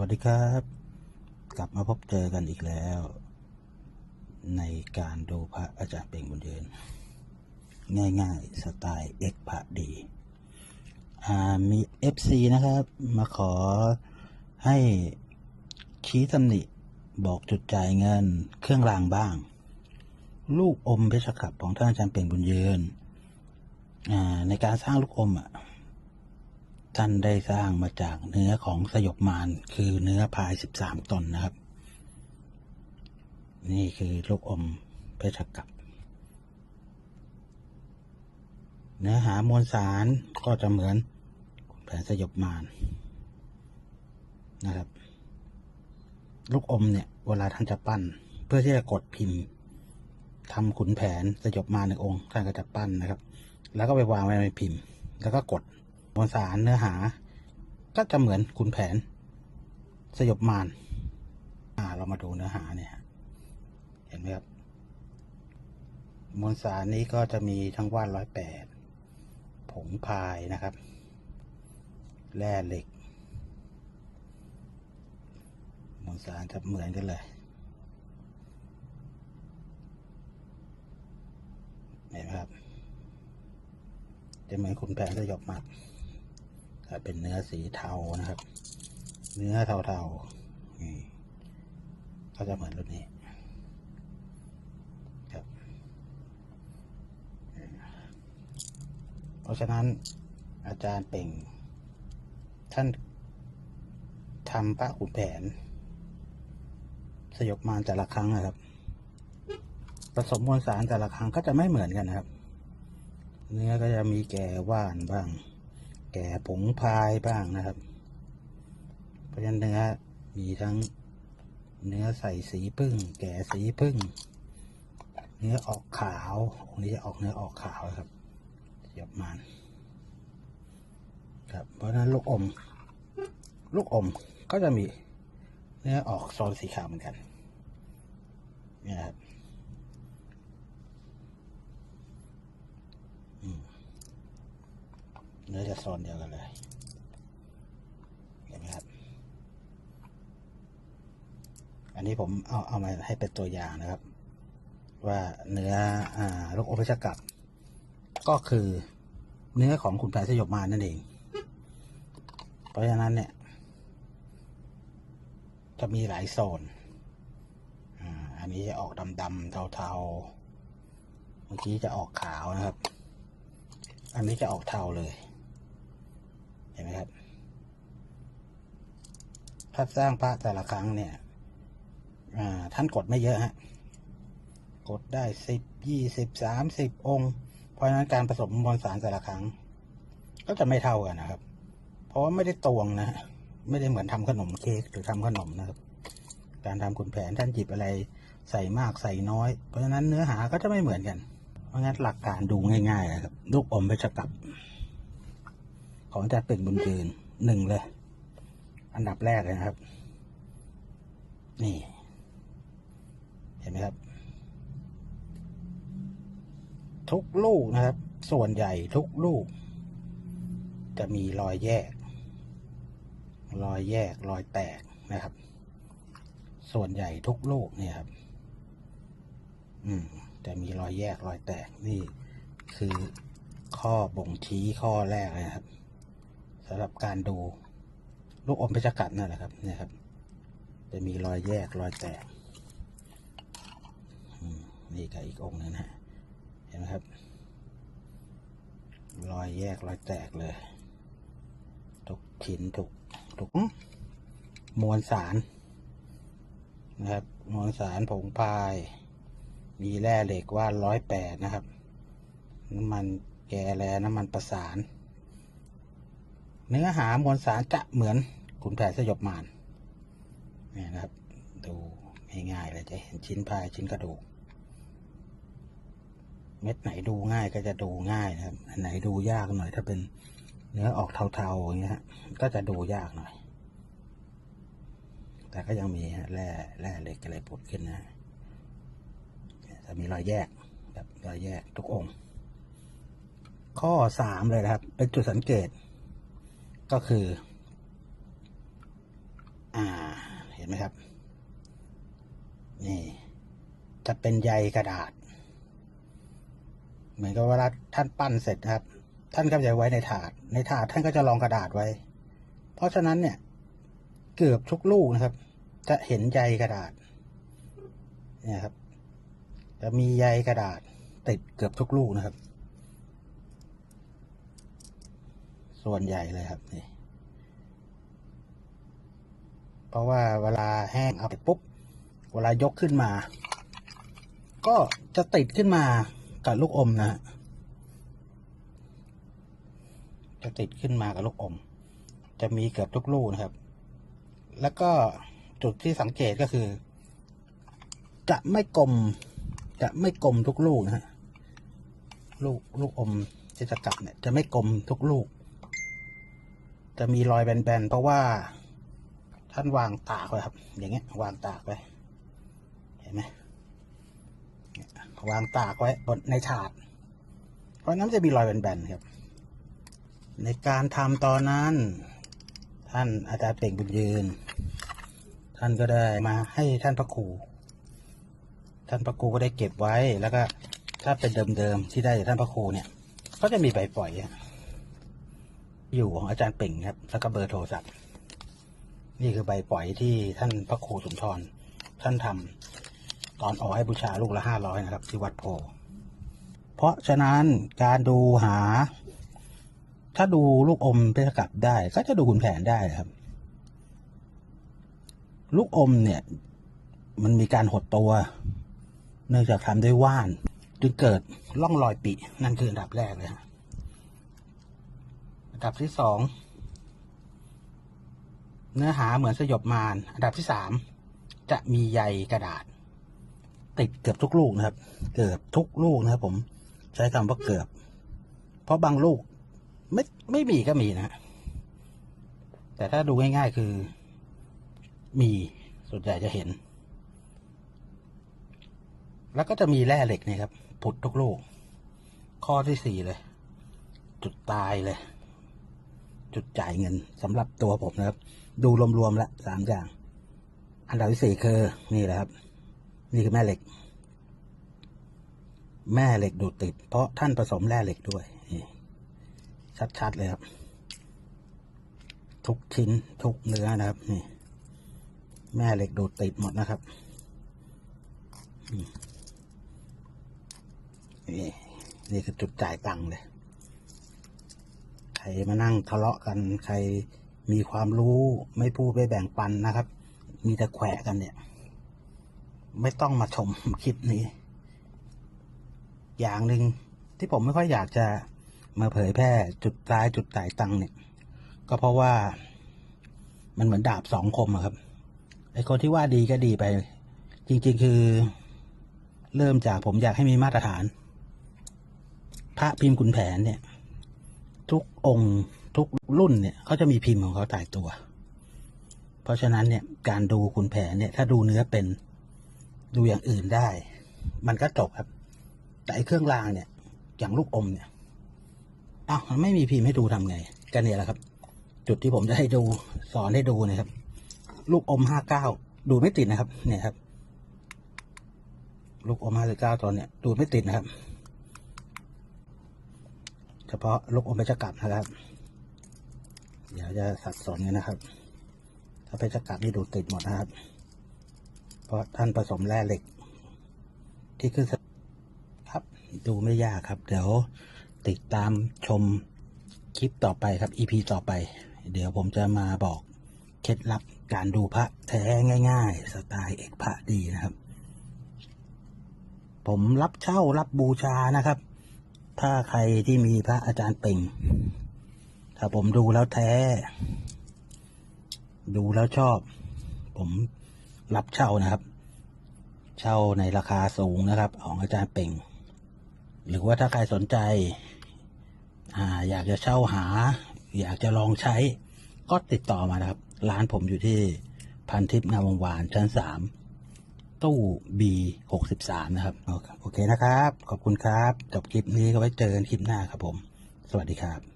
วัสดีครับ กลับมาพบเจอกันอีกแล้ว ในการดูพระอาจารย์เป่งบุญยืนง่ายๆ สไตล์เอกพระดีอ่ามี FC นะครับ มาขอให้ชี้ตำหนิบอกจุดจ่ายเงินเครื่องรางบ้าง ลูกอมเพชรขับของท่านอาจารย์เป่งบุญยืนอ่าในการสร้างลูกอมอะ ท่านได้สร้างมาจากเนื้อของสยบมารคือเนื้อพายสิบสามตนนะครับ นี่คือลูกอมเพชรกับ เนื้อหามวลสารก็จะเหมือนแผนสยบมารนะครับ ลูกอมเนี่ยเวลาท่านจะปั้น เพื่อที่จะกดพิมพ์ทำขุนแผนสยบมารหนึ่งองค์ท่านก็จะปั้นนะครับ แล้วก็ไปวางไว้ในพิมพ์ แล้วก็กด มวลสารเนื้อหา ก็จะเหมือนขุนแผน สยบมารอ่า เรามาดูเนื้อหาเนี่ยเห็นไหมครับมวลสารนี้ก็จะมีทั้งว่านร้อยแปดผงพายนะครับ แร่เหล็กมวลสารจะเหมือนกันเลยเห็นไหมครับจะเหมือนขุนแผนสยบมาร เป็นเนื้อสีเทานะครับ เนื้อเทาๆนี่ก็จะเหมือนรุ่นนี้ครับ เพราะฉะนั้นอาจารย์เป่ง ท่านทำพระขุนแผน สยบมารแต่ละครั้งนะครับ ผสมมวลสารแต่ละครั้งก็จะไม่เหมือนกันนะครับ เนื้อก็จะมีแก่ว่านบ้าง แก่ผงพายบ้างนะครับ เพราะฉะนั้นเนื้อมีทั้งเนื้อใส่สีพึ่ง แก่สีพึ่ง เนื้อออกขาวองนี้จะออกเนื้อออกขาวครับหยบมันครับเพราะฉะนั้นลูกอม ลูกอมก็จะมีเนื้อออกโซนสีขาวเหมือนกันนี่นะครับอืม เนื้อจะโซนเดียวกันเลยเห็นไหมครับ อันนี้ผมเอาเอามาให้เป็นตัวอย่างนะครับ ว่าเนื้ออลูกอมพชกับก็คือเนื้อของขุนแผนสยบมานั่นเอง เพราะฉะนั้นเนี่ย จะมีหลายโซน อันนี้จะออกดำๆเทาๆเมื่อกี้จะออกขาวนะครับ อันนี้จะออกเทาเลย เห็นไหมครับถ้าสร้างพระแต่ละครั้งเนี่ยท่านกดไม่เยอะฮะ กดได้สิบยี่สิบสามสิบองค์ เพราะฉะนั้นการผสมมวลสารแต่ละครั้ง ก็จะไม่เท่ากันนะครับ เพราะว่าไม่ได้ตวงนะ ไม่ได้เหมือนทำขนมเค้กหรือทำขนมนะครับ การทำขุนแผนท่านหยิบอะไรใส่มากใส่น้อย เพราะฉะนั้นเนื้อหาก็จะไม่เหมือนกัน เพราะงั้นหลักการดูง่ายๆนะครับ ลูกอมไปจะกลับ ของอาจารย์เป็นบุญยืนหนึ่งเลย อันดับแรกเลยนะครับ นี่ เห็นไหมครับ ทุกลูกนะครับ ส่วนใหญ่ทุกลูก จะมีรอยแยก รอยแยกรอยแตกนะครับ ส่วนใหญ่ทุกลูกเนี่ยครับ อืมจะมีรอยแยกรอยแตกนี่ คือข้อบ่งชี้ข้อแรกนะครับ สำหรับการดูลูกอมเพชรกัดนั่นแหละครับเนี่ยครับ จะมีรอยแยกรอยแตกนี่กับอีกองค์หนึงนะฮะเห็นไหมครับ รอยแยกรอยแตกเลยทุกชิ้นทุกทุกมวลสารนะครับ มวลสารผงพาย มีแร่เหล็กว่าร้อยแปดนะครับ น้ำมันแกแลน้ำมันประสาน เนื้อหามวลสารจะเหมือนขุนแผนสยบมารเนี่ยนะครับ ดูง่ายๆเลยจะเห็นชิ้นพายชิ้นกระดูก เม็ดไหนดูง่ายก็จะดูง่ายนะครับอันไหนดูยากหน่อย ถ้าเป็นเนื้อออกเทาๆอย่างเงี้ยก็จะดูยากหน่อย แต่ก็ยังมีฮะแร่แร่เหล็กอะไรผุดขึ้นนะจะมีรอยแยกแบบรอยแยกทุกองค์ ข้อสามเลยนะครับ เป็นจุดสังเกต ก็คือ อ่า เห็นไหมครับ นี่ จะเป็นใยกระดาษ เหมือนกับเวลาท่านปั้นเสร็จครับ ท่านก็จะไว้ในถาด ในถาดท่านก็จะรองกระดาษไว้ เพราะฉะนั้นเนี่ย เกือบทุกลูกนะครับ จะเห็นใยกระดาษ เนี่ยครับ จะมีใยกระดาษติดเกือบทุกลูกนะครับ ส่วนใหญ่เลยครับนี่เพราะว่าเวลาแห้งเอาไปปุ๊บ เวลายกขึ้นมา ก็จะติดขึ้นมากับลูกอมนะจะติดขึ้นมากับลูกอม จะมีเกือบทุกลูกนะครับ แล้วก็จุดที่สังเกตก็คือ จะไม่กลม จะไม่กลมทุกลูกนะฮะลูกลูกอมที่จะกลับเนี่ยจะไม่กลมทุกลูก จะมีรอยแบนๆ เพราะว่า ท่านวางตากไว้ครับ อย่างเงี้ย วางตากไว้เห็นไหมวางตากไว้บนในถาด เพราะนั้นจะมีรอยแบนๆครับ ในการทำตอนนั้น ท่านอาจารย์เป่งบุญยืน ท่านก็ได้มาให้ท่านพระครู ท่านพระครูก็ได้เก็บไว้แล้วก็ถ้าเป็นเดิมๆที่ได้จากท่านพระครูเนี่ย ก็จะมีใบปล่อยอะ อยู่ของอาจารย์เป่งครับแล้วก็เบอร์โทรศัพท์ นี่คือใบปล่อยที่ท่านพระครูสุนทร ท่านทำตอนออกให้บูชาลูกละห้าร้อยนะครับ ที่วัดโพ เพราะฉะนั้นการดูหา ถ้าดูลูกอมเพชรกับได้ ก็จะดูคุณแผนได้ครับ ลูกอมเนี่ย มันมีการหดตัว เนื่องจากทำด้วยว่าน จึงเกิดร่องรอยปินั่นคืออันดับแรกเลยฮะ อันดับที่สองเนื้อหาเหมือนสยบมารอันดับที่สามจะมีใยกระดาษ ติดเกือบทุกลูกนะครับ เกือบทุกลูกนะครับผมใช้คำว่าเกือบ เพราะบางลูกไม่ไม่มีก็มีนะ แต่ถ้าดูง่ายๆคือ มีส่วนใหญ่จะเห็น แล้วก็จะมีแร่เหล็กนี่ครับผุดทุกลูก ข้อที่สี่เลย จุดตายเลย จุดจ่ายเงินสำหรับตัวผมนะครับ ดูรวมๆแล้วสามอย่าง อันดับที่สี่คือนี่แหละครับ นี่คือแม่เหล็ก แม่เหล็กดูดติด เพราะท่านผสมแร่เหล็กด้วยนี่ชัดๆเลยครับ ทุกชิ้นทุกเนื้อนะครับ นี่ แม่เหล็กดูดติดหมดนะครับนี่นี่คือจุดจ่ายตังค์เลย มานั่งทะเลาะกันใครมีความรู้ไม่พูดไม่แบ่งปันนะครับ มีแต่แขวะกันเนี่ย ไม่ต้องมาชมคลิปนี้ อย่างหนึ่งที่ผมไม่ค่อยอยากจะมาเผยแพร่จุดร้ายจุดจ่ายตังเนี่ย ก็เพราะว่ามันเหมือนดาบสองคมครับไอคนที่ว่าดีก็ดีไป จริง ๆ คือเริ่มจากผมอยากให้มีมาตรฐาน พระพิมพ์ขุนแผนเนี่ย ทุกองค์ทุกรุ่นเนี่ยเขาจะมีพิมพ์ของเขาตายตัว เพราะฉะนั้นเนี่ยการดูขุนแผนเนี่ยถ้าดูเนื้อเป็นดูอย่างอื่นได้ มันก็จบครับ แต่เครื่องรางเนี่ย อย่างลูกอมเนี่ยอ้าวมันไม่มีพิมพ์ให้ดูทำไงกันเนี่ยแหละครับ จุดที่ผมจะให้ดูสอนให้ดูนะครับ ลูกอมห้าเก้าดูไม่ติดนะครับ เนี่ยครับ ลูกอมห้าสิบเก้าตัวเนี่ยดูไม่ติดนะครับ ฉพาะลูกอมเพชรกลับนะครับ เดี๋ยวจะสับสนกันนะครับ ถ้าเพชรกลับนี่ดูติดหมดนะครับ เพราะท่านผสมแร่เหล็ก ที่ขึ้นครับ ดูไม่ยากครับ เดี๋ยวติดตามชมคลิปต่อไปครับ EP ต่อไป เดี๋ยวผมจะมาบอกเคล็ดลับการดูพระแท้ง่าย ๆ สไตล์เอกพระดีนะครับ ผมรับเช่ารับบูชานะครับ ถ้าใครที่มีพระอาจารย์เป่ง ถ้าผมดูแล้วแท้ ดูแล้วชอบ ผมรับเช่านะครับ เช่าในราคาสูงนะครับ ของอาจารย์เป่ง หรือว่าถ้าใครสนใจอ่าอยากจะเช่าหา อยากจะลองใช้ ก็ติดต่อมานะครับ ร้านผมอยู่ที่พันทิพย์งามวงวานชั้นสาม ตู้ B หกสิบสามนะครับโอเคนะครับ ขอบคุณครับ จบคลิปนี้ก็ไว้เจอกันคลิปหน้าครับผม สวัสดีครับ